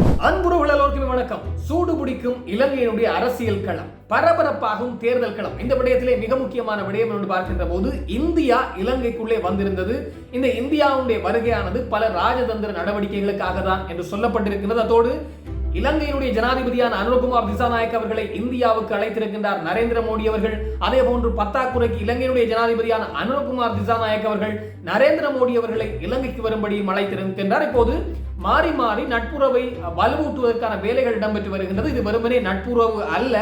அன்புறவுகள் எல்லோருக்குமே வணக்கம். சூடு பிடிக்கும் இலங்கையினுடைய அரசியல் களம் பரபரப்பாகும் தேர்தல் களம். இந்த விடயத்திலே மிக முக்கியமான விடயம் என்று பார்க்கின்ற போது இந்தியா இலங்கைக்குள்ளே வந்திருந்தது. இந்த இந்தியாவுடைய வருகையானது பல ராஜதந்திர நடவடிக்கைகளுக்காக தான் என்று சொல்லப்பட்டிருக்கிறது அதோடு இலங்கையினுடைய ஜனாதிபதியான அனுரகுமார் திசாநாயக் அவர்களை இந்தியாவுக்கு அழைத்திருக்கின்றார் நரேந்திர மோடி அவர்கள். அதே போன்று பத்தாக்குறைக்கு இலங்கையினுடைய ஜனாதிபதியான அனுரகுமார் திசாநாயக் அவர்கள் நரேந்திர மோடி அவர்களை இலங்கைக்கு வரும்படியும் அழைத்திருக்கின்றார். இப்போது மாறி மாறி நட்புறவை வலுவூட்டுவதற்கான வேலைகள் இடம்பெற்று வருகின்றது. இது வெறுமனே நட்புறவு அல்ல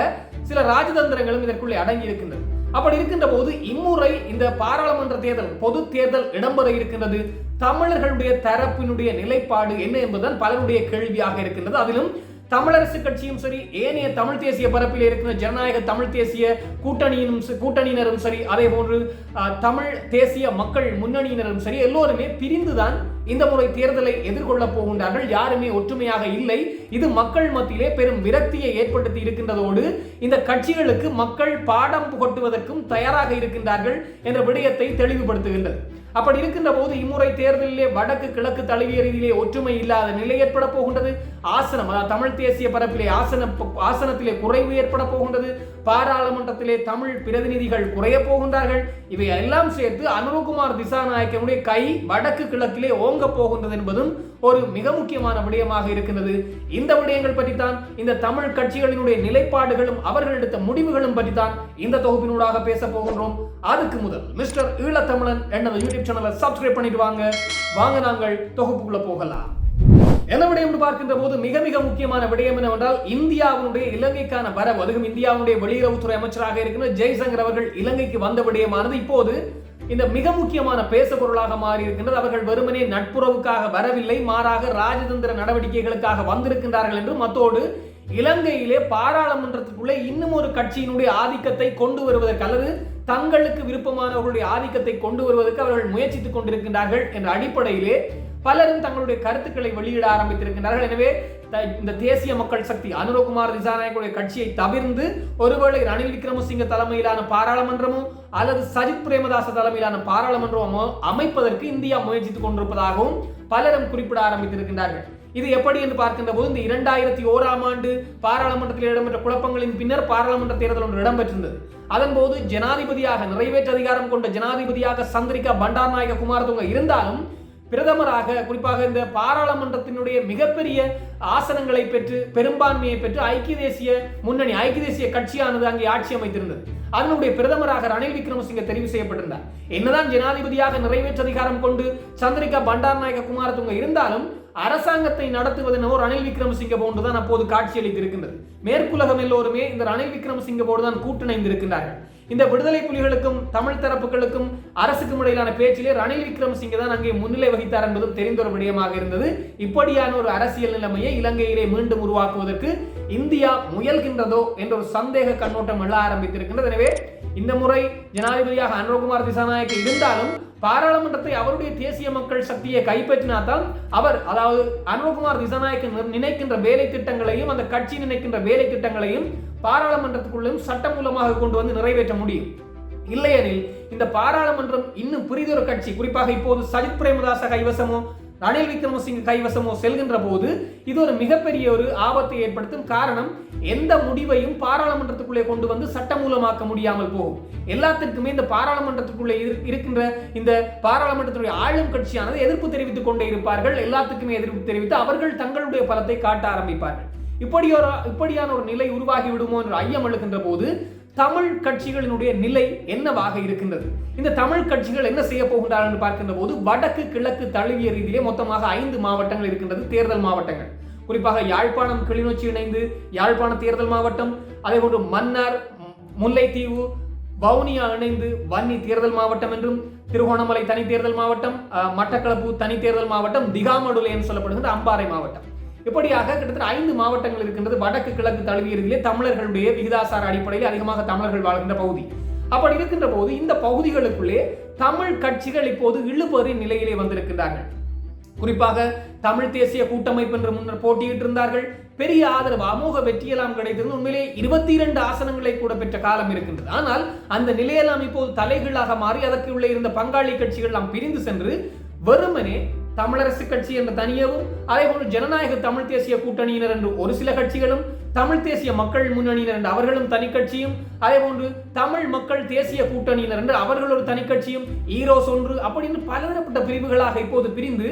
சில ராஜதந்திரங்களும் இதற்குள்ளே அடங்கி இருக்கின்றது அப்படி இருக்கின்ற போது இம்முறை இந்த பாராளுமன்ற தேர்தல் பொது தேர்தல் இடம்பெற இருக்கின்றது. தமிழர்களுடைய தரப்பினுடைய நிலைப்பாடு என்ன என்பதுதான் பலருடைய கேள்வியாக இருக்கின்றது. அதிலும் தமிழரசு கட்சியும் சரி ஏனைய தமிழ் தேசிய பரப்பில் இருக்கிற ஜனநாயக தமிழ் தேசிய கூட்டணியினும் கூட்டணியினரும் சரி அதே போன்று தமிழ் தேசிய மக்கள் முன்னணியினரும் சரி எல்லோருமே பிரிந்துதான் இந்த முறை தேர்தலை எதிர்கொள்ளப் போகின்றார்கள். யாருமே ஒற்றுமையாக இல்லை. இது மக்கள் மத்தியிலே பெரும் விரக்தியை ஏற்படுத்தி இருக்கின்றதோடு இந்த கட்சிகளுக்கு மக்கள் பாடம் புகட்டுவதற்கும் தயாராக இருக்கின்றார்கள் என்ற விடயத்தை தெளிவுபடுத்துகின்றது. அப்படி இருக்கின்ற போது இம்முறை தேர்தலிலே வடக்கு கிழக்கு தழுவிய ரீதியிலே ஒற்றுமை இல்லாத நிலை ஏற்பட போகின்றது. ஆசனம் அதாவது தமிழ் தேசிய பரப்பிலே ஆசன ஆசனத்திலே குறைவு ஏற்பட போகின்றது. பாராளுமன்றத்திலே தமிழ் பிரதிநிதிகள் குறைய போகின்றார்கள். இவை எல்லாம் சேர்த்து அனுரகுமார் திசாநாயக்கனுடைய கை வடக்கு கிழக்கிலே ஓங்க போகின்றது என்பதும் ஒரு மிக முக்கியமான விடயமாக இருக்கின்றது. இந்த விடயங்கள் பற்றித்தான் இந்த தமிழ் கட்சிகளினுடைய நிலைப்பாடுகளும் அவர்கள் எடுத்த முடிவுகளும் பற்றித்தான் இந்த தொகுப்பினூடாக பேச போகின்றோம். அதுக்கு முதல் மிஸ்டர் ஈழத்தமிழன் என்னது யூடியூப் சேனலை சப்ஸ்கிரைப் பண்ணிட்டு வாங்க. வாங்க நாங்கள் தொகுப்புக்குள்ள போகலாம். என்ன விடயம் என்று பார்க்கின்ற போது மிக மிக முக்கியமான விடயம் என்னவென்றால் இந்தியாவுடைய இலங்கைக்கான வரவு அதுவும் இந்தியாவுடைய வெளியுறவுத்துறை அமைச்சராக இருக்கிற ஜெய்சங்கர் அவர்கள் இலங்கைக்கு வந்த விடயமானது இப்போது இந்த மிக முக்கியமான பேச பொருளாக மாறி இருக்கின்றது. அவர்கள் வெறுமனே நட்புறவுக்காக வரவில்லை மாறாக ராஜதந்திர நடவடிக்கைகளுக்காக வந்திருக்கின்றார்கள் என்றும் அத்தோடு இலங்கையிலே பாராளுமன்றத்துக்குள்ளே இன்னும் ஒரு கட்சியினுடைய ஆதிக்கத்தை கொண்டு வருவதற்கு அல்லது தங்களுக்கு விருப்பமானவர்களுடைய ஆதிக்கத்தை கொண்டு வருவதற்கு அவர்கள் முயற்சித்துக் கொண்டிருக்கின்றார்கள் என்ற அடிப்படையிலே பலரும் தங்களுடைய கருத்துக்களை வெளியிட ஆரம்பித்திருக்கின்றார்கள். எனவே த- இந்த தேசிய மக்கள் சக்தி அனுரகுமார் திசாநாயக்குடைய கட்சியை தவிர்ந்து ஒருவேளை ரணில் விக்ரமசிங்க தலைமையிலான பாராளுமன்றமோ அல்லது சஜித் பிரேமதாச தலைமையிலான பாராளுமன்றமோ அமைப்பதற்கு இந்தியா முயற்சித்துக் கொண்டிருப்பதாகவும் பலரும் குறிப்பிட ஆரம்பித்திருக்கின்றார்கள். இது எப்படி என்று பார்க்கின்ற போது இந்த இரண்டாயிரத்தி ஓராம் ஆண்டு பாராளுமன்றத்தில் இடம்பெற்ற குழப்பங்களின் பின்னர் பாராளுமன்ற தேர்தல் ஒன்று இடம்பெற்றிருந்தது. அதன் போது ஜனாதிபதியாக நிறைவேற்று அதிகாரம் கொண்ட ஜனாதிபதியாக சந்திரிகா பண்டாரநாயக குமாரதுங்க இருந்தாலும் பிரதமராக குறிப்பாக இந்த பாராளுமன்றத்தினுடைய மிகப்பெரிய ஆசனங்களை பெற்று பெரும்பான்மையை பெற்று ஐக்கிய தேசிய முன்னணி ஐக்கிய தேசிய கட்சியானது அங்கே ஆட்சி அமைத்திருந்தது. அதனுடைய பிரதமராக ரணில் விக்ரமசிங்க தெரிவு செய்யப்பட்டிருந்தார். என்னதான் ஜனாதிபதியாக நிறைவேற்று அதிகாரம் கொண்டு சந்திரிகா பண்டாரநாயக குமாரதுங்க இருந்தாலும் அரசாங்கத்தை நடத்துவது என்னவோ ரணில் விக்ரமசிங்க போன்றுதான் அப்போது காட்சியளித்திருக்கின்றது. மேற்குலகம் எல்லோருமே இந்த ரணில் விக்ரமசிங்க போடுதான் தான் இந்த விடுதலை புலிகளுக்கும் தமிழ் தரப்புகளுக்கும் அரசுக்கும் இடையிலான பேச்சிலே ரணில் விக்ரமசிங்க தான் அங்கே முன்னிலை வகித்தார் என்பதும் தெரிந்த ஒரு விடயமாக இருந்தது. இப்படியான ஒரு அரசியல் நிலைமையை இலங்கையிலே மீண்டும் உருவாக்குவதற்கு இந்தியா முயல்கின்றதோ என்ற ஒரு சந்தேக கண்ணோட்டம் எழ ஆரம்பித்திருக்கின்றது. எனவே இந்த முறை ஜனாதிபதியாக அனுரகுமார் திசாநாயக்கு இருந்தாலும் பாராளுமன்றத்தை அவருடைய தேசிய மக்கள் சக்தியை கைப்பற்றினால்தான் அவர் அதாவது அனுரகுமார் திசாநாயக்கு நினைக்கின்ற வேலை திட்டங்களையும் அந்த கட்சி நினைக்கின்ற வேலை திட்டங்களையும் பாராளுமன்றத்துக்குள்ளும் சட்டம் மூலமாக கொண்டு வந்து நிறைவேற்ற முடியும். இல்லையெனில் இந்த பாராளுமன்றம் இன்னும் புரிதொரு கட்சி குறிப்பாக இப்போது சஜித் பிரேமதாச கைவசமோ ரணில் விக்ரமசிங்க கைவசமோ செல்கின்ற போது இது ஒரு மிகப்பெரிய ஒரு ஆபத்தை ஏற்படுத்தும் காரணம் எந்த முடிவையும் பாராளுமன்றத்துக்குள்ளே கொண்டு வந்து சட்டமூலமாக்க முடியாமல் போகும். எல்லாத்திற்குமே இந்த பாராளுமன்றத்துக்குள்ளே இரு- இருக்கின்ற இந்த பாராளுமன்றத்துடைய ஆளும் கட்சியானது எதிர்ப்பு தெரிவித்துக் கொண்டே இருப்பார்கள். எல்லாத்துக்குமே எதிர்ப்பு தெரிவித்து அவர்கள் தங்களுடைய பலத்தை காட்ட ஆரம்பிப்பார்கள். இப்படி ஒரு இப்படியான ஒரு நிலை உருவாகி விடுமோ என்ற ஐயம் எழுகின்ற போது தமிழ் கட்சிகளினுடைய நிலை என்னவாக இருக்கின்றது? இந்த தமிழ் கட்சிகள் என்ன செய்ய போகின்றார்கள் என்று பார்க்கின்ற போது வடக்கு கிழக்கு தழுவிய ரீதியிலே மொத்தமாக ஐந்து மாவட்டங்கள் இருக்கின்றது தேர்தல் மாவட்டங்கள். குறிப்பாக யாழ்ப்பாணம் கிளிநொச்சி இணைந்து யாழ்ப்பாண தேர்தல் மாவட்டம் அதே போன்று மன்னார் முல்லைத்தீவு வவுனியா இணைந்து வன்னி தேர்தல் மாவட்டம் என்றும் திருகோணமலை தனி தேர்தல் மாவட்டம் மட்டக்களப்பு தனி தேர்தல் மாவட்டம் திகாமடுலை என்று சொல்லப்படுகின்ற அம்பாறை மாவட்டம். இப்படியாக கிட்டத்தட்ட ஐந்து மாவட்டங்கள் இருக்கின்றது வடக்கு கிழக்கு தழுவியதிலே தமிழர்களுடைய விகிதாசார அடிப்படையில் அதிகமாக தமிழர்கள் வாழ்கின்ற பகுதி. அப்படி இருக்கின்ற போது இந்த பகுதிகளுக்குள்ளே தமிழ் கட்சிகள் இப்போது இழுபறி நிலையிலே வந்திருக்கின்றார்கள். குறிப்பாக தமிழ் தேசிய கூட்டமைப்பு என்று முன்னர் போட்டியிட்டு இருந்தார்கள் பெரிய ஆதரவு அமோக வெற்றியெல்லாம் கிடைத்தது. உண்மையிலே இருபத்தி இரண்டு ஆசனங்களை கூட பெற்ற காலம் இருக்கின்றது. ஆனால் அந்த நிலையெல்லாம் இப்போது தலைகளாக மாறி அதற்கு உள்ளே இருந்த பங்காளி கட்சிகள் எல்லாம் பிரிந்து சென்று வெறுமனே தமிழரசு கட்சி என்ற தனியவும் அதே ஜனநாயக தமிழ் தேசிய கூட்டணியினர் என்று ஒரு சில கட்சிகளும் தமிழ் தேசிய மக்கள் முன்னணியினர் என்று அவர்களும் தனி கட்சியும் அதே போன்று தமிழ் மக்கள் தேசிய கூட்டணியினர் என்று அவர்கள் ஒரு தனி கட்சியும் ஈரோஸ் ஒன்று அப்படின்னு பலதரப்பட்ட பிரிவுகளாக இப்போது பிரிந்து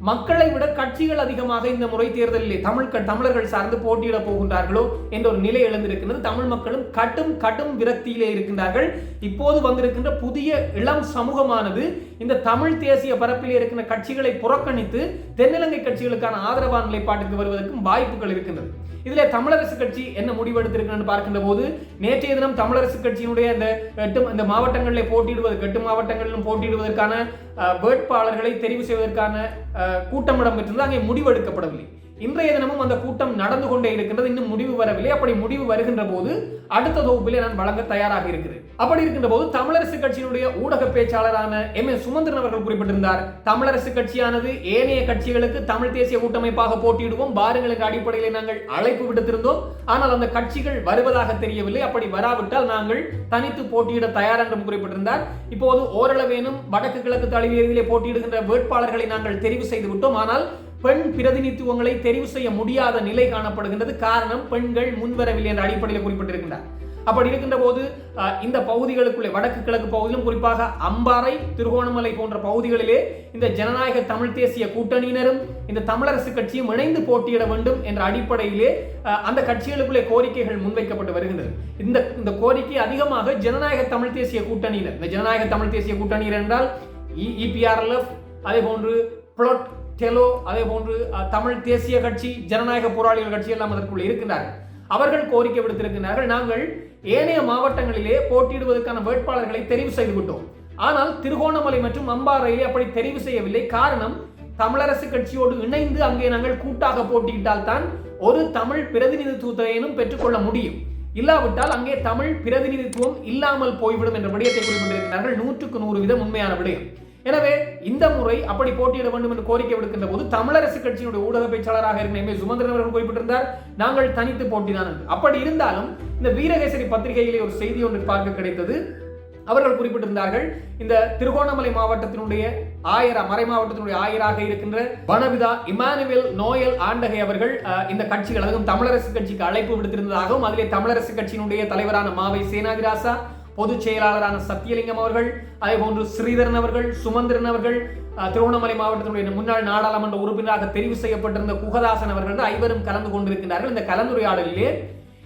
மக்களை விட கட்சிகள் அதிகமாக இந்த முறை தேர்தலிலே தமிழ் தமிழர்கள் சார்ந்து போட்டியிட போகின்றார்களோ என்ற ஒரு நிலை எழுந்திருக்கிறது தமிழ் மக்களும் கடும் கடும் விரக்தியிலே இருக்கின்றார்கள். இப்போது வந்திருக்கின்ற புதிய இளம் சமூகமானது இந்த தமிழ் தேசிய பரப்பிலே இருக்கின்ற கட்சிகளை புறக்கணித்து தென்னிலங்கை கட்சிகளுக்கான ஆதரவான நிலைப்பாட்டுக்கு வருவதற்கும் வாய்ப்புகள் இருக்கின்றது. இதுல தமிழரசு கட்சி என்ன முடிவெடுத்திருக்கிறது பார்க்கின்ற போது நேற்றைய தினம் தமிழரசு கட்சியினுடைய இந்த எட்டு இந்த மாவட்டங்களில் போட்டியிடுவது எட்டு மாவட்டங்களிலும் போட்டியிடுவதற்கான வேட்பாளர்களை தெரிவு செய்வதற்கான கூட்டம் இடம்பெற்றிருந்தது அங்கே முடிவெடுக்கப்படவில்லை. இன்றைய தினமும் அந்த கூட்டம் நடந்து கொண்டே இருக்கின்றது. இன்னும் முடிவு வரவில்லை. அப்படி முடிவு வருகின்ற போது அடுத்த தொகுப்பிலே நான் வழங்க தயாராக இருக்கிறேன். அப்படி இருக்கின்ற போது தமிழரசு கட்சியினுடைய ஊடக பேச்சாளரான எம். எஸ் சுமந்திரன் அவர்கள் குறிப்பிட்டிருந்தார். தமிழரசு கட்சியானது ஏனைய கட்சிகளுக்கு தமிழ் தேசிய கூட்டமைப்பாக போட்டியிடுவோம். பாருங்கள் என்ற அடிப்படையில் நாங்கள் அழைப்பு விடுத்திருந்தோம். ஆனால் அந்த கட்சிகள் வருவதாக தெரியவில்லை. அப்படி வராவிட்டால் நாங்கள் தனித்து போட்டியிட தயார் என்றும் குறிப்பிட்டிருந்தார். இப்போது ஓரளவேனும் வடக்கு கிழக்கு தழுவியதிலே போட்டியிடுகின்ற வேட்பாளர்களை நாங்கள் தெரிவு செய்து விட்டோம். ஆனால் பெண் பிரதிநிதித்துவங்களை தெரிவு செய்ய முடியாத நிலை காணப்படுகின்றது. காரணம் பெண்கள் முன்வரவில்லை என்ற அடிப்படையில் குறிப்பிட்டிருக்கின்றார். அப்படி இருக்கின்ற போது இந்த பகுதிகளுக்குள்ளே வடக்கு கிழக்கு பகுதியிலும் குறிப்பாக அம்பாறை திருகோணமலை போன்ற பகுதிகளிலே இந்த ஜனநாயக தமிழ் தேசிய கூட்டணியினரும் இந்த தமிழரசு கட்சியும் இணைந்து போட்டியிட வேண்டும் என்ற அடிப்படையிலே அந்த கட்சிகளுக்குள்ளே கோரிக்கைகள் முன்வைக்கப்பட்டு வருகின்றது. இந்த இந்த கோரிக்கை அதிகமாக ஜனநாயக தமிழ் தேசிய கூட்டணியினர் இந்த ஜனநாயக தமிழ் தேசிய கூட்டணியினர் என்றால் இபிஆர்எல்எஃப் அதே போன்று பிளட் டெலோ அதே போன்று தமிழ் தேசிய கட்சி ஜனநாயக போராளிகள் கட்சி எல்லாம் அதற்குள் இருக்கின்றார்கள். அவர்கள் கோரிக்கை விடுத்திருக்கிறார்கள் நாங்கள் ஏனைய மாவட்டங்களிலே போட்டியிடுவதற்கான வேட்பாளர்களை தெரிவு செய்து விட்டோம் ஆனால் திருகோணமலை மற்றும் அம்பாறையிலே அப்படி தெரிவு செய்யவில்லை. காரணம் தமிழரசு கட்சியோடு இணைந்து அங்கே நாங்கள் கூட்டாக போட்டியிட்டால் தான் ஒரு தமிழ் பிரதிநிதித்துவத்தையும் பெற்றுக்கொள்ள முடியும். இல்லாவிட்டால் அங்கே தமிழ் பிரதிநிதித்துவம் இல்லாமல் போய்விடும் என்ற விடயத்தை குறிப்பிட்டிருக்கிறார்கள் நூற்றுக்கு நூறு வீதம் உண்மையான விடயம். எனவே இந்த முறை அப்படி போட்டியிட வேண்டும் என்று கோரிக்கை விடுக்கின்ற போது தமிழரசு கட்சியினுடைய ஊடக பேச்சாளராக இருந்த எம் சுமந்திரன் அவர்கள் குறிப்பிட்டிருந்தார் நாங்கள் தனித்து போட்டிதான் என்று. அப்படி இருந்தாலும் இந்த வீரகேசரி பத்திரிகையிலே ஒரு செய்தி ஒன்று பார்க்க கிடைத்தது. அவர்கள் குறிப்பிட்டிருந்தார்கள் இந்த திருகோணமலை மாவட்டத்தினுடைய ஆயரா மறை மாவட்டத்தினுடைய ஆயராக இருக்கின்ற வனவிதா இமானுவேல் நோயல் ஆண்டகை அவர்கள் அஹ், இந்த கட்சிகள் அதுவும் தமிழரசு கட்சிக்கு அழைப்பு விடுத்திருந்ததாகவும் அதிலே தமிழரசு கட்சியினுடைய தலைவரான மாவை சேனாதிராசா பொதுச் செயலாளரான சத்தியலிங்கம் அவர்கள் அதே போன்று ஸ்ரீதரன் அவர்கள் சுமந்திரன் அவர்கள் திருவண்ணாமலை மாவட்டத்தினுடைய முன்னாள் நாடாளுமன்ற உறுப்பினராக தெரிவு செய்யப்பட்டிருந்த குகதாசன் அவர்கள் ஐவரும் கலந்து கொண்டிருக்கிறார்கள் இந்த கலந்துரையாடலிலே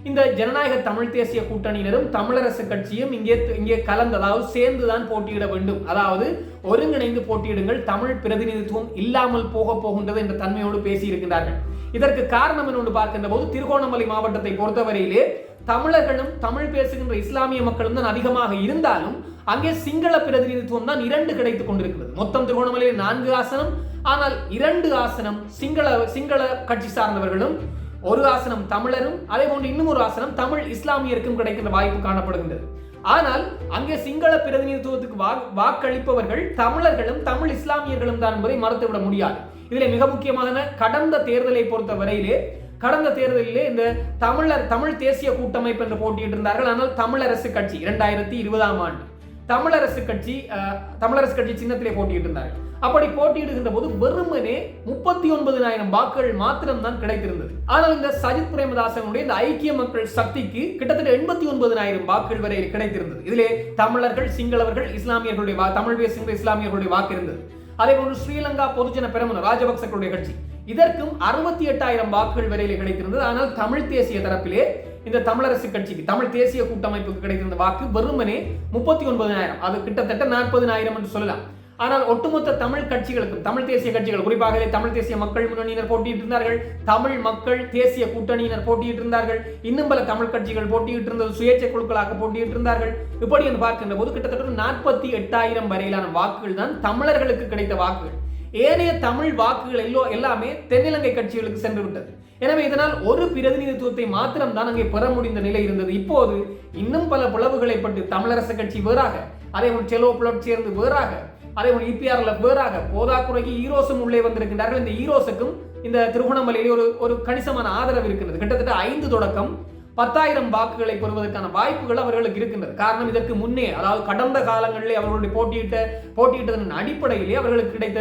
இந்த ஜனநாயக தமிழ் தேசிய கூட்டணியினரும் தமிழரசு கட்சியும் இங்கே இங்கே கலந்து அதாவது சேர்ந்துதான் போட்டியிட வேண்டும். அதாவது ஒருங்கிணைந்து போட்டியிடுங்கள் தமிழ் பிரதிநிதித்துவம் இல்லாமல் போக போகின்றது என்ற தன்மையோடு பேசியிருக்கிறார்கள் இதற்கு காரணம் என்று பார்க்கின்ற போது திருகோணமலை மாவட்டத்தை பொறுத்தவரையிலே தமிழர்களும் தமிழ் பேசுகின்ற இஸ்லாமிய மக்களும் தான் அதிகமாக இருந்தாலும் அங்கே சிங்கள பிரதிநிதித்துவம் தான் இரண்டு கிடைத்துக் கொண்டிருக்கிறது. மொத்தம் திருகோணமலையில் நான்கு ஆசனம் ஆனால் இரண்டு ஆசனம் சிங்கள சிங்கள கட்சி சார்ந்தவர்களும் ஒரு ஆசனம் தமிழரும் அதே போன்று இன்னும் ஒரு ஆசனம் தமிழ் இஸ்லாமியருக்கும் கிடைக்கின்ற வாய்ப்பு காணப்படுகின்றது. ஆனால் அங்கே சிங்கள பிரதிநிதித்துவத்துக்கு வா- வாக்களிப்பவர்கள் தமிழர்களும் தமிழ் இஸ்லாமியர்களும் தான் என்பதை மறுத்துவிட முடியாது. இதில் மிக முக்கியமான கடந்த தேர்தலை பொறுத்த வரையிலே கடந்த தேர்தலிலே இந்த தமிழர் தமிழ் தேசிய கூட்டமைப்பு என்று போட்டியிட்டு இருந்தார்கள். ஆனால் தமிழரசு கட்சி இரண்டாயிரத்தி இருபதாம் ஆண்டு தமிழரசு கட்சி அஹ், தமிழரசு கட்சி சின்னத்திலே போட்டியிட்டு இருந்தார்கள். அப்படி போட்டியிடுகின்ற போது வெறுமனே முப்பத்தி ஒன்பதினாயிரம் வாக்குகள் மாத்திரம் தான் கிடைத்திருந்தது. ஆனால் இந்த சஜித் பிரேமதாசனுடைய இந்த ஐக்கிய மக்கள் சக்திக்கு கிட்டத்தட்ட எண்பத்தி ஒன்பதினாயிரம் வாக்குகள் வரை கிடைத்திருந்தது. இதிலே தமிழர்கள் சிங்களவர்கள் இஸ்லாமியர்களுடைய வா- தமிழ் பேசுகின்ற இஸ்லாமியர்களுடைய வாக்கு இருந்தது. அதே போன்று ஸ்ரீலங்கா பொதுஜன பெருமன ராஜபக்சர்களுடைய கட்சி. இதற்கும் அறுபத்தி எட்டாயிரம் வாக்குகள் வரையில் கிடைத்திருந்தது. ஆனால் தமிழ் தேசிய தரப்பிலே இந்த தமிழரசு கட்சிக்கு தமிழ் தேசிய கூட்டமைப்புக்கு கிடைத்திருந்த வாக்கு வெறுமனே முப்பத்தி ஒன்பதினாயிரம் அது கிட்டத்தட்ட நாற்பதினாயிரம் என்று சொல்லலாம். ஆனால் ஒட்டுமொத்த தமிழ் கட்சிகளுக்கும் தமிழ் தேசிய கட்சிகள் குறிப்பாக தமிழ் தேசிய மக்கள் முன்னணியினர் போட்டியிட்டு இருந்தார்கள் தமிழ் மக்கள் தேசிய கூட்டணியினர் போட்டியிட்டு இருந்தார்கள் இன்னும் பல தமிழ் கட்சிகள் போட்டியிட்டு இருந்தது சுயேட்சை குழுக்களாக போட்டியிட்டு இருந்தார்கள் இப்படி என்று பார்க்கின்ற போது கிட்டத்தட்ட நாற்பத்தி எட்டாயிரம் வரையிலான வாக்குகள் தான் தமிழர்களுக்கு கிடைத்த வாக்குகள். ஏனைய தமிழ் வாக்குகள் எல்லோ எல்லாமே தென்னிலங்கை கட்சிகளுக்கு சென்று விட்டது. எனவே இதனால் ஒரு பிரதிநிதித்துவத்தை மாத்திரம் தான் அங்கே பெற முடிந்த நிலை இருந்தது. இப்போது இன்னும் பல பிளவுகளை பட்டு தமிழரசு கட்சி வேறாக அதே போல் செலோ புலட் சேர்ந்து வேறாக அதே போல் இபிஆர்ல வேறாக போதாக்குறைக்கு ஈரோசும் உள்ளே வந்திருக்கின்றார்கள். இந்த ஈரோசுக்கும் இந்த திருகோணமலையிலே ஒரு ஒரு கணிசமான ஆதரவு இருக்கிறது கிட்டத்தட்ட ஐந்து தொடக்கம் பத்தாயிரம் வாக்குகளை பெறுவதற்கான வாய்ப்புகள் அவர்களுக்கு இருக்கின்றது. காரணம் இதற்கு முன்னே அதாவது கடந்த காலங்களிலே அவர்களுடைய போட்டியிட்ட போட்டியிட்டதன் அடிப்படையிலே அவர்களுக்கு கிடைத்த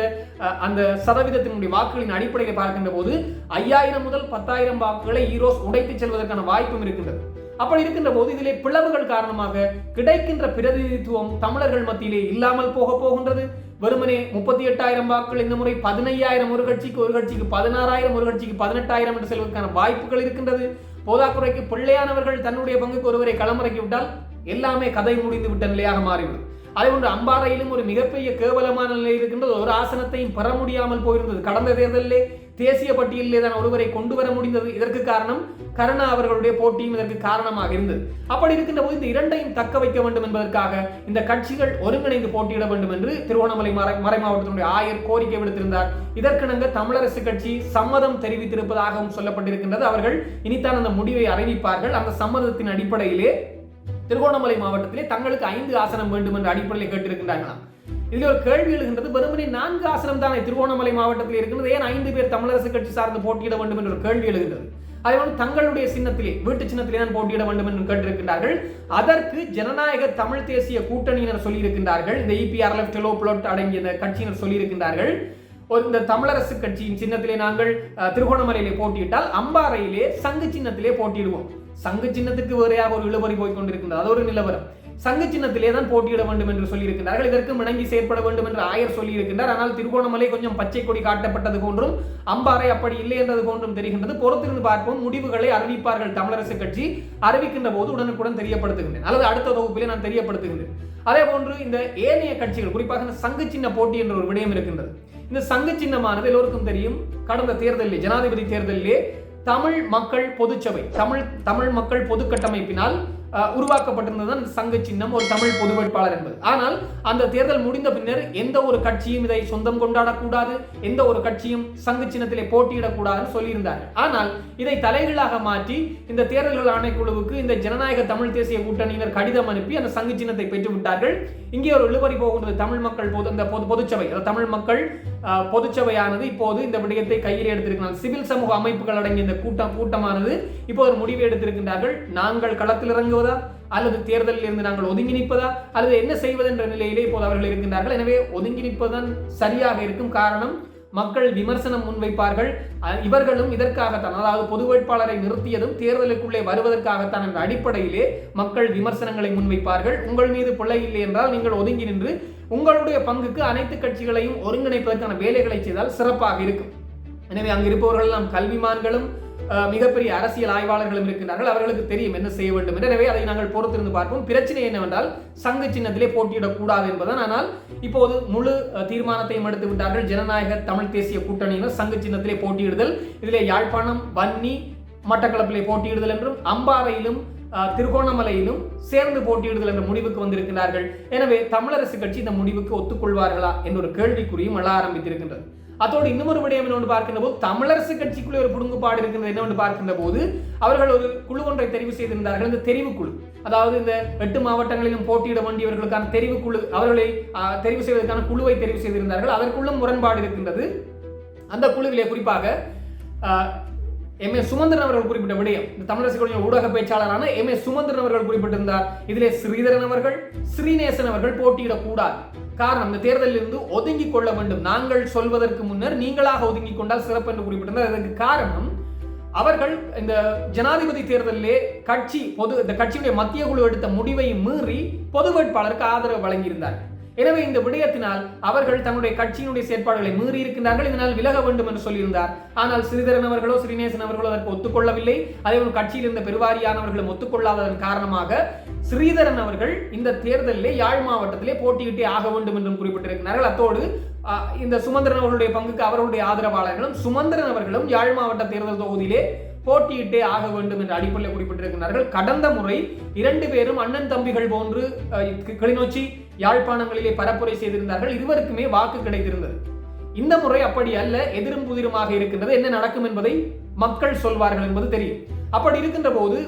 அந்த சதவீதத்தினுடைய வாக்குகளின் அடிப்படையில் பார்க்கின்ற போது ஐயாயிரம் முதல் பத்தாயிரம் வாக்குகளை ஈரோஸ் உடைத்து செல்வதற்கான வாய்ப்பும் இருக்கின்றது. அப்படி இருக்கின்ற போது இதிலே பிளவுகள் காரணமாக கிடைக்கின்ற பிரதிநிதித்துவம் தமிழர்கள் மத்தியிலே இல்லாமல் போக போகின்றது. வெறுமனே முப்பத்தி எட்டாயிரம் வாக்குகள் இந்த முறை பதினையாயிரம் ஒரு கட்சிக்கு ஒரு கட்சிக்கு பதினாறாயிரம் ஒரு கட்சிக்கு பதினெட்டாயிரம் என்று செல்வதற்கான வாய்ப்புகள் இருக்கின்றது. போதாக்குறைக்கு பிள்ளையானவர்கள் தன்னுடைய பங்குக்கு ஒருவரை களமிறக்கி விட்டால் எல்லாமே கதை முடிந்து விட்ட நிலையாக மாறிவிடும். அதே போன்று அம்பாறையிலும் ஒரு மிகப்பெரிய கேவலமான நிலை இருக்கின்றது. ஒரு ஆசனத்தையும் பெற முடியாமல் போயிருந்தது. கடந்த தேர்தலிலே தேசிய பட்டியலிலே தான் ஒருவரை கொண்டு வர முடிந்தது. இதற்கு காரணம் கருணா அவர்களுடைய போட்டியும் இதற்கு காரணமாக இருந்தது. அப்படி இருக்கின்ற போது இந்த இரண்டையும் தக்க வைக்க வேண்டும் என்பதற்காக இந்த கட்சிகள் ஒருங்கிணைந்து போட்டியிட வேண்டும் என்று திருவண்ணாமலை மறை மறை மாவட்டத்தினுடைய ஆயர் கோரிக்கை விடுத்திருந்தார். இதற்கிணங்க தமிழரசு கட்சி சம்மதம் தெரிவித்திருப்பதாகவும் சொல்லப்பட்டிருக்கின்றது. அவர்கள் இனித்தான் அந்த முடிவை அறிவிப்பார்கள். அந்த சம்மதத்தின் அடிப்படையிலே திருகோணமலை மாவட்டத்திலே தங்களுக்கு ஐந்து ஆசனம் வேண்டும் என்ற அடிப்படையில் கேட்டிருக்கின்றார்களாம். இதில் ஒரு கேள்வி எழுகின்றது வெறுமனே நான்கு ஆசனம் தானே திருவோணமலை மாவட்டத்தில் இருக்கின்றது ஏன் ஐந்து பேர் தமிழரசு கட்சி சார்ந்து போட்டியிட வேண்டும் என்ற ஒரு கேள்வி எழுகின்றது. அதேபோல் தங்களுடைய சின்னத்திலே வீட்டு சின்னத்திலே தான் போட்டியிட வேண்டும் என்று கேட்டிருக்கின்றார்கள். அதற்கு ஜனநாயக தமிழ் தேசிய கூட்டணியினர் சொல்லியிருக்கின்றார்கள். இந்த இபிஆர்எஃப் டெலோ புலோட் அடங்கிய இந்த கட்சியினர் சொல்லியிருக்கின்றார்கள். ஒரு இந்த தமிழரசு கட்சியின் சின்னத்திலே நாங்கள் திருகோணமலையிலே போட்டியிட்டால் அம்பாறையிலே சங்கு சின்னத்திலே போட்டியிடுவோம். சங்கு சின்னத்துக்கு வேறையாக ஒரு இழுபறி போய் கொண்டிருக்கின்றது. அது ஒரு நிலவரம். சங்க சின்னத்திலே தான் போட்டியிட வேண்டும் என்று சொல்லியிருக்கிறார்கள் இதற்கு இணங்கி செயற்பட வேண்டும் என்று ஆயர் சொல்லியிருக்கின்றார். ஆனால் திருகோணமலை கொஞ்சம் பச்சை கொடி காட்டப்பட்டது போன்றும் அம்பாறை அப்படி இல்லை என்றது போன்றும் தெரிகின்றது. பொறுத்திருந்து பார்ப்போம். முடிவுகளை அறிவிப்பார்கள் தமிழரசு கட்சி. அறிவிக்கின்ற போது உடனுக்குடன் தெரியப்படுத்துகின்றேன். அல்லது அடுத்த தொகுப்பிலே நான் தெரியப்படுத்துகின்றேன். அதே போன்று இந்த ஏனைய கட்சிகள் குறிப்பாக இந்த சங்கு சின்ன போட்டி என்ற ஒரு விடயம் இருக்கின்றது. இந்த சங்கு சின்னமானது எல்லோருக்கும் தெரியும். கடந்த தேர்தலில் ஜனாதிபதி தேர்தலிலே தமிழ் மக்கள் பொதுச்சபை தமிழ் தமிழ் மக்கள் பொது கட்டமைப்பினால் உருவாக்கப்பட்டிருந்தது அந்த சங்க சின்னம் ஒரு தமிழ் பொது வேட்பாளர் என்பது. ஆனால் அந்த தேர்தல் முடிந்த பின்னர் எந்த ஒரு கட்சியும் இதை சொந்தம் கொண்டாடக்கூடாது எந்த ஒரு கட்சியும் சங்கு சின்னத்திலே போட்டியிடக்கூடாதுன்னு சொல்லியிருந்தார்கள். ஆனால் இதை தலைகீழாக மாற்றி இந்த தேர்தல்கள் ஆணைக்குழுவுக்கு இந்த ஜனநாயக தமிழ் தேசிய கூட்டணியினர் கடிதம் அனுப்பி அந்த சங்கு சின்னத்தை பெற்றுவிட்டார்கள். இங்கே ஒரு இழுபறி போகின்றது தமிழ் மக்கள் பொது இந்த பொது பொதுச்சபை தமிழ் மக்கள் பொதுச்சபையானது இப்போது இந்த விடயத்தை கையில் எடுத்திருக்கிறார் சிவில் சமூக அமைப்புகள் அடங்கிய இந்த கூட்டம் கூட்டமானது இப்போ ஒரு முடிவு எடுத்திருக்கின்றார்கள். நாங்கள் களத்தில் இறங்குவதா அல்லது தேர்தலில் இருந்து நாங்கள் ஒதுங்கி நிற்பதா அல்லது என்ன செய்வதென்ற நிலையிலே இப்போது அவர்கள் இருக்கின்றார்கள். எனவே ஒதுங்கி நிற்பதுதான் சரியாக இருக்கும் காரணம் மக்கள் விமர்சனம் முன்வைப்பார்கள். இவர்களும் இதற்காகத்தான் அதாவது பொது வேட்பாளரை நிறுத்தியதும் தேர்தலுக்குள்ளே வருவதற்காகத்தான் என்ற அடிப்படையிலே மக்கள் விமர்சனங்களை முன்வைப்பார்கள். உங்கள் மீது பிள்ளை இல்லை என்றால் நீங்கள் ஒதுங்கி நின்று உங்களுடைய பங்குக்கு அனைத்து கட்சிகளையும் ஒருங்கிணைப்பதற்கான வேலைகளை செய்தால் சிறப்பாக இருக்கும். எனவே அங்கு இருப்பவர்கள் எல்லாம் கல்விமான்களும் மிகப்பெரிய அரசியல் ஆய்வாளர்களும் இருக்கின்றார்கள். அவர்களுக்கு தெரியும் என்ன செய்ய வேண்டும் எனவே அதை நாங்கள் பொறுத்திருந்து பார்ப்போம். பிரச்சனை என்னவென்றால் சங்கு சின்னத்திலே போட்டியிடக்கூடாது என்பதுதான். ஆனால் இப்போது முழு தீர்மானத்தையும் எடுத்து விட்டார்கள். ஜனநாயக தமிழ் தேசிய கூட்டணியினர் சங்கு சின்னத்திலே போட்டியிடுதல் இதிலே யாழ்ப்பாணம் வன்னி மட்டக்களப்பிலே போட்டியிடுதல் என்றும் அம்பாறையிலும் திருகோணமலையிலும் சேர்ந்து போட்டியிடுதல் என்ற முடிவுக்கு வந்திருக்கிறார்கள் எனவே தமிழரசு கட்சி இந்த முடிவுக்கு ஒத்துக்கொள்வார்களா என்ற ஒரு கேள்விக்குறியும் எழ ஆரம்பித்திருக்கின்றது. அதோடு இன்னொரு விடயம் என்னவென்று பார்க்கின்ற போது தமிழரசு கட்சிக்குள்ளே ஒரு புடுங்குபாடு இருக்கின்றது என்னவென்று பார்க்கின்ற போது அவர்கள் ஒரு குழு ஒன்றை தெரிவு செய்திருந்தார்கள். இந்த தெரிவுக்குழு அதாவது இந்த எட்டு மாவட்டங்களிலும் போட்டியிட வேண்டியவர்களுக்கான தெரிவு குழு அவர்களை தெரிவு செய்வதற்கான குழுவை தெரிவு செய்திருந்தார்கள். அதற்குள்ளும் முரண்பாடு இருக்கின்றது. அந்த குழுவிலே குறிப்பாக எம். ஏ சுமந்திரன் அவர்கள் குறிப்பிட்ட விடயம் இந்த தமிழரசு கட்சியின் ஊடக பேச்சாளரான எம். ஏ சுமந்திரன் அவர்கள் குறிப்பிட்டிருந்தார். இதிலே ஸ்ரீதரன் அவர்கள் ஸ்ரீநேசன் அவர்கள் போட்டியிடக்கூடாது. காரணம் இந்த தேர்தலில் இருந்து ஒதுங்கிக் கொள்ள வேண்டும். நாங்கள் சொல்வதற்கு முன்னர் நீங்களாக ஒதுங்கிக் கொண்டால் சிறப்பு என்று குறிப்பிட்டிருந்தார். அதற்கு காரணம் அவர்கள் இந்த ஜனாதிபதி தேர்தலிலே கட்சி பொது இந்த கட்சியுடைய மத்திய குழு எடுத்த முடிவை மீறி பொது வேட்பாளருக்கு ஆதரவு வழங்கியிருந்தார்கள். எனவே இந்த விடயத்தினால் அவர்கள் தங்களுடைய கட்சியினுடைய செயற்பாடுகளை மீறி இருக்கின்றார்கள். இதனால் விலக வேண்டும் என்று சொல்லியிருந்தார். ஆனால் ஸ்ரீதரன் அவர்களோ ஸ்ரீநேசன் அவர்களோ அதற்கு ஒத்துக்கொள்ளவில்லை. அதேபோல் கட்சியில் இருந்த பெருவாரியானவர்களும் ஒத்துக்கொள்ளாததன் காரணமாக ஸ்ரீதரன் அவர்கள் இந்த தேர்தலிலே யாழ் மாவட்டத்திலே போட்டியிட்டே ஆக வேண்டும் என்றும் குறிப்பிட்டிருக்கிறார்கள். அத்தோடு இந்த சுமந்திரன் அவர்களுடைய பங்குக்கு அவர்களுடைய ஆதரவாளர்களும் சுமந்திரன் அவர்களும் யாழ் மாவட்ட தேர்தல் தொகுதியிலே போட்டியிட்டே ஆக வேண்டும் என்ற அடிப்படையில் குறிப்பிட்டிருக்கிறார்கள். கடந்த முறை இரண்டு பேரும் அண்ணன் தம்பிகள் போன்று கிளிநொச்சி யாழ்ப்பாணங்களிலே பரப்புரை செய்திருந்தார்கள். இருவருக்குமே வாக்கு கிடைத்திருந்தது. இந்த முறை அப்படி அல்ல எதிரும் புதிருமாக இருக்கின்றது. என்ன நடக்கும் என்பதை மக்கள் சொல்வார்கள் என்பது தெரியும். அப்படி இருக்கின்ற போது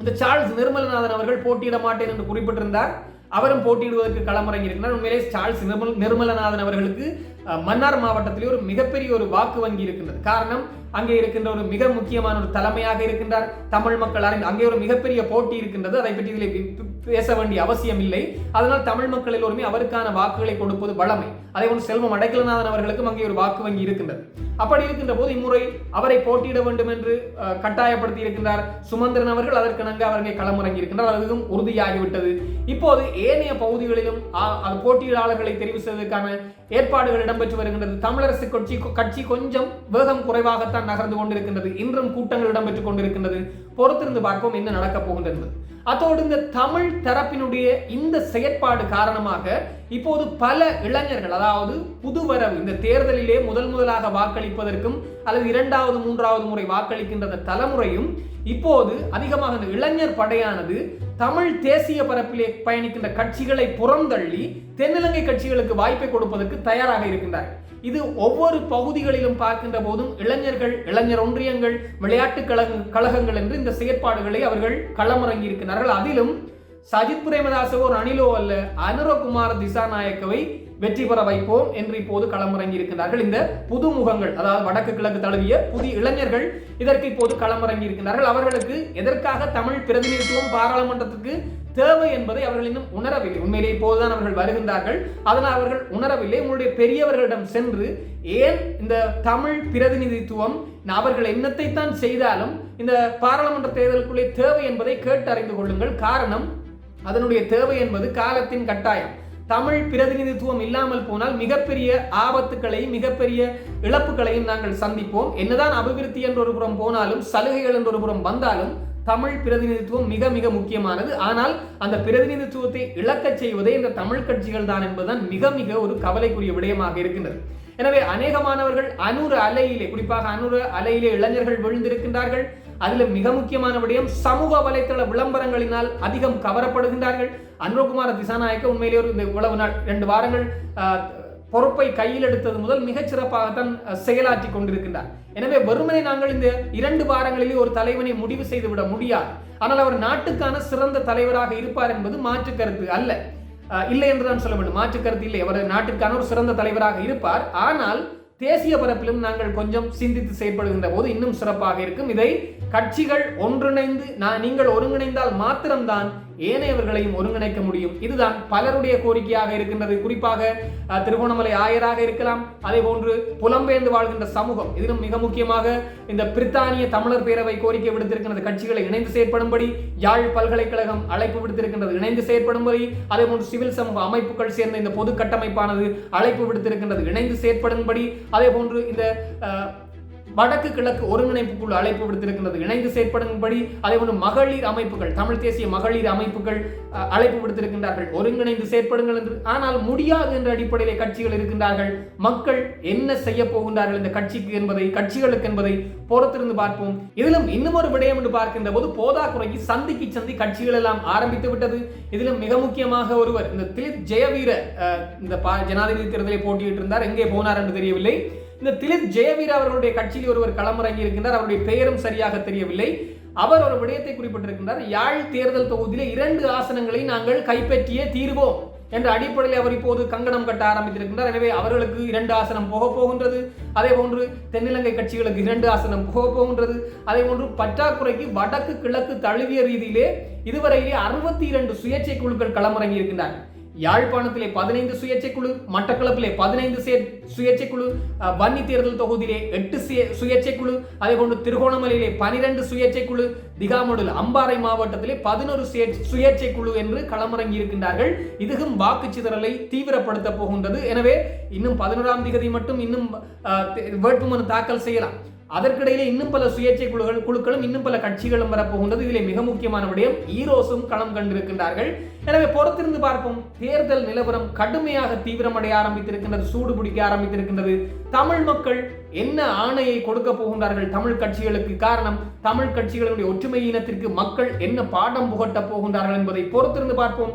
இந்த சார்ல்ஸ் நிர்மலநாதன் அவர்கள் போட்டியிட மாட்டேன் என்று குறிப்பிட்டிருந்தார். அவரும் போட்டியிடுவதற்கு களமிறங்கியிருக்கிறார். உண்மையிலே சார்ல்ஸ் நிர்மல் நிர்மலநாதன் அவர்களுக்கு மன்னார் மாவட்டத்திலே ஒரு மிகப்பெரிய ஒரு வாக்கு வங்கி இருக்கின்றது. காரணம் அங்கே இருக்கின்ற ஒரு மிக முக்கியமான ஒரு தலைமையாக இருக்கின்றார். தமிழ் மக்கள் அறிந்து அங்கே ஒரு மிகப்பெரிய போட்டி இருக்கின்றது. அதை பற்றி இதில் பேச வேண்டிய அவசியம் இல்லை. அதனால் தமிழ் மக்கள் எல்லோருமே அவருக்கான வாக்குகளை கொடுப்பது வளமை. அதே போன்று செல்வம் அடைக்கலநாதன் அவர்களுக்கும் அங்கே ஒரு வாக்கு வங்கி இருக்கின்றது. அப்படி இருக்கின்ற போது இம்முறை அவரை போட்டியிட வேண்டும் என்று அஹ், கட்டாயப்படுத்தி இருக்கின்றார். சுமந்திரன் அவர்கள் அதற்கிணங்க அவர்களை களமிறங்கி இருக்கின்றார். அதுவும் உறுதியாகிவிட்டது. இப்போது ஏனைய பகுதிகளிலும் ஆ- போட்டியாளர்களை தெரிவு செய்வதற்கான ஏற்பாடுகள் இடம்பெற்று வருகின்றது. தமிழரசு கட்சி கட்சி கொஞ்சம் வேகம் குறைவாகத்தான் நகர்ந்து கொண்டிருக்கின்றது. இன்றும் கூட்டங்கள் இடம்பெற்றுக் கொண்டிருக்கின்றது. பொறுத்திருந்து பார்ப்போம் என்ன நடக்கப் போகின்றது. அதோடு இந்த தமிழ் தரப்பினுடைய இந்த செயற்பாடு காரணமாக இப்போது பல இளைஞர்கள் அதாவது புதுவரவு இந்த தேர்தலிலே முதல் முதலாக வாக்களிப்பதற்கும் அல்லது இரண்டாவது மூன்றாவது முறை வாக்களிக்கின்ற தலைமுறையும் இப்போது அதிகமாக இந்த இளைஞர் படையானது தமிழ் தேசிய பரப்பிலே பயணிக்கின்ற கட்சிகளை புறந்தள்ளி தென்னிலங்கை கட்சிகளுக்கு வாய்ப்பை கொடுப்பதற்கு தயாராக இருக்கின்றார்கள். இது ஒவ்வொரு பகுதிகளிலும் பார்க்கின்ற போதும் இளைஞர்கள் இளைஞர் ஒன்றியங்கள் விளையாட்டு கழக கழகங்கள் என்று இந்த செயற்பாடுகளை அவர்கள் களமிறங்கி இருக்கிறார்கள். அதிலும் சஜித் பிரேமதாசவோ அணிலோ அல்ல அனுரகுமார் திசாநாயக்கவை வெற்றி பெற வைப்போம் என்று இப்போது களமிறங்கி இருக்கின்றார்கள் இந்த புது முகங்கள் அதாவது வடக்கு கிழக்கு தழுவிய புதிய இளைஞர்கள் இதற்கு இப்போது களமிறங்கி இருக்கின்றார்கள் அவர்களுக்கு எதற்காக தமிழ் பிரதிநிதித்துவம் பாராளுமன்றத்துக்கு தேவை என்பதை அவர்கள் இன்னும் உணரவில்லை. உண்மையிலே இப்போதுதான் அவர்கள் வருகின்றார்கள். அதனால் அவர்கள் உணரவில்லை. உங்களுடைய பெரியவர்களிடம் சென்று ஏன் இந்த தமிழ் பிரதிநிதித்துவம் அவர்கள் என்னத்தை தான் செய்தாலும் இந்த பாராளுமன்ற தேர்தலுக்குள்ளே தேவை என்பதை கேட்டு அறிந்து கொள்ளுங்கள். காரணம் அதனுடைய தேவை என்பது காலத்தின் கட்டாயம். தமிழ் பிரதிநிதித்துவம் இல்லாமல் போனால் மிகப்பெரிய ஆபத்துக்களையும் மிகப்பெரிய இழப்புகளையும் நாங்கள் சந்திப்போம். என்னதான் அபிவிருத்தி என்ற ஒரு புறம் போனாலும் சலுகைகள் என்ற ஒரு புறம் வந்தாலும் தமிழ் பிரதிநிதித்துவம் மிக மிக முக்கியமானது. ஆனால் அந்த பிரதிநிதித்துவத்தை இழக்கச் செய்வதே இந்த தமிழ் கட்சிகள் தான் என்பதுதான் மிக மிக ஒரு கவலைக்குரிய விடயமாக இருக்கின்றது. எனவே அநேகமானவர்கள் அனுர அலையிலே குறிப்பாக அனுர அலையிலே இளைஞர்கள் விழுந்திருக்கின்றார்கள். அதில் மிக முக்கியமான விடயம் சமூக வலைத்தள விளம்பரங்களினால் அதிகம் கவரப்படுகின்றார்கள். அனுரகுமார திசாநாயக்க உண்மையிலே ஒரு இந்த உழவு நாள் ரெண்டு வாரங்கள் பொறுப்பை கையில் எடுத்தது முதல் மிகச்சிறப்பாகத்தான் செயலாற்றி கொண்டிருக்கின்றார். எனவே வறுமனை நாங்கள் இந்த இரண்டு வாரங்களிலே ஒரு தலைவனை முடிவு செய்து விட முடியாது. ஆனால் அவர் நாட்டுக்கான சிறந்த தலைவராக இருப்பார் என்பது மாற்று கருத்து அல்ல. இல்லை என்றுதான் சொல்ல வேண்டும். மாற்று கருத்து இல்லை. அவர் நாட்டுக்கான ஒரு சிறந்த தலைவராக இருப்பார். ஆனால் தேசிய பரப்பிலும் நாங்கள் கொஞ்சம் சிந்தித்து செயல்படுகின்ற போது இன்னும் சிறப்பாக இருக்கும். இதை கட்சிகள் ஒன்றிணைந்து நான் நீங்கள் ஒருங்கிணைந்தால் மாத்திரம்தான் ஏனையவர்களையும் ஒருங்கிணைக்க முடியும். இதுதான் பலருடைய கோரிக்கையாக இருக்கின்றது. குறிப்பாக திருகோணமலை ஆயராக இருக்கலாம் அதே போன்று புலம்பெயர்ந்து வாழ்கின்ற சமூகம். இதிலும் மிக முக்கியமாக இந்த பிரித்தானிய தமிழர் பேரவை கோரிக்கை விடுத்திருக்கின்றது. கட்சிகளை இணைந்து செயற்படும்படி யாழ் பல்கலைக்கழகம் அழைப்பு விடுத்திருக்கின்றது. இணைந்து செயற்படும்படி அதே போன்று சிவில் சமூக அமைப்புகள் சேர்ந்த இந்த பொது கட்டமைப்பானது அழைப்பு விடுத்திருக்கின்றது. இணைந்து செயற்படும்படி அதே போன்று இந்த வடக்கு கிழக்கு ஒருங்கிணைப்பு குழு அழைப்பு விடுத்திருக்கின்றது. இணைந்து செயற்படும்படி அதே போன்று மகளிர் அமைப்புகள் தமிழ் தேசிய மகளிர் அமைப்புகள் அழைப்பு விடுத்திருக்கின்றார்கள். ஒருங்கிணைந்து செயற்படுங்கள் என்று ஆனால் முடியாது என்ற அடிப்படையில் கட்சிகள் இருக்கின்றார்கள். மக்கள் என்ன செய்ய போகின்றார்கள் இந்த கட்சிக்கு என்பதை கட்சிகளுக்கு என்பதை பொறுத்திருந்து பார்ப்போம். இதிலும் இன்னும் ஒரு விடயம் என்று பார்க்கின்ற போது போதாக்குறைக்கு சந்திக்கு சந்தி கட்சிகள் எல்லாம் ஆரம்பித்து விட்டது. இதிலும் மிக முக்கியமாக ஒருவர் இந்த திலிப் ஜெயவீர இந்த பா- ஜனாதிபதி தேர்தலை போட்டியிட்டு இருந்தார் எங்கே போனார் என்று தெரியவில்லை. இந்த திலித் ஜெயவீர் அவர்களுடைய கட்சியில் ஒருவர் களமிறங்கி இருக்கின்றார். அவருடைய பெயரும் சரியாக தெரியவில்லை. அவர் ஒரு விடயத்தை குறிப்பிட்டிருக்கின்றார். யாழ் தேர்தல் தொகுதியில் இரண்டு ஆசனங்களை நாங்கள் கைப்பற்றியே தீர்வோம் என்ற அடிப்படையில் அவர் இப்போது கங்கணம் கட்ட ஆரம்பித்திருக்கின்றார். எனவே அவர்களுக்கு இரண்டு ஆசனம் போக போகின்றது. அதே போன்று தென்னிலங்கை கட்சிகளுக்கு இரண்டு ஆசனம் போக போகின்றது. அதே போன்று பற்றாக்குறைக்கு வடக்கு கிழக்கு தழுவிய ரீதியிலே இதுவரையிலே அறுபத்தி இரண்டு சுயேட்சை குழுக்கள் களமிறங்கி இருக்கின்றார்கள். யாழ்ப்பாணத்திலே பதினைந்து சுயேட்சை குழு மட்டக்களப்பிலே பதினைந்து சுயேட்சை குழு வன்னி தேர்தல் தொகுதியிலே எட்டு சுயேட்சை குழு அதே போன்று திருகோணமலையிலே பனிரெண்டு சுயேட்சை குழு திகாமடுல் அம்பாறை மாவட்டத்திலே பதினோரு சுயேட்சை குழு என்று களமிறங்கி இருக்கின்றார்கள் இதுவும் வாக்கு சிதறலை தீவிரப்படுத்த போகின்றது. எனவே இன்னும் பதினோராம் திகதி மட்டும் இன்னும் வேட்புமனு தாக்கல் செய்யலாம். அதற்கிடையிலே இன்னும் பல சுயேட்சை குழுக்கள் குழுக்களும் இன்னும் பல கட்சிகளும் வரப்போகின்றது. இதிலே மிக முக்கியமான விடயம் ஈரோஸும் களம் கண்டிருக்கின்றார்கள். எனவே பொறுத்திருந்து பார்ப்போம். தேர்தல் நிலவரம் கடுமையாக தீவிரமடைய ஆரம்பித்திருக்கின்றது சூடு பிடிக்க ஆரம்பித்திருக்கின்றது. தமிழ் மக்கள் என்ன ஆணையை கொடுக்க போகின்றார்கள்? தமிழ் கட்சிகளுக்கு காரணம் தமிழ் கட்சிகளுடைய ஒற்றுமை இனத்திற்கு மக்கள் என்ன பாடம் புகட்ட போகின்றார்கள் என்பதை பொறுத்திருந்து பார்ப்போம்.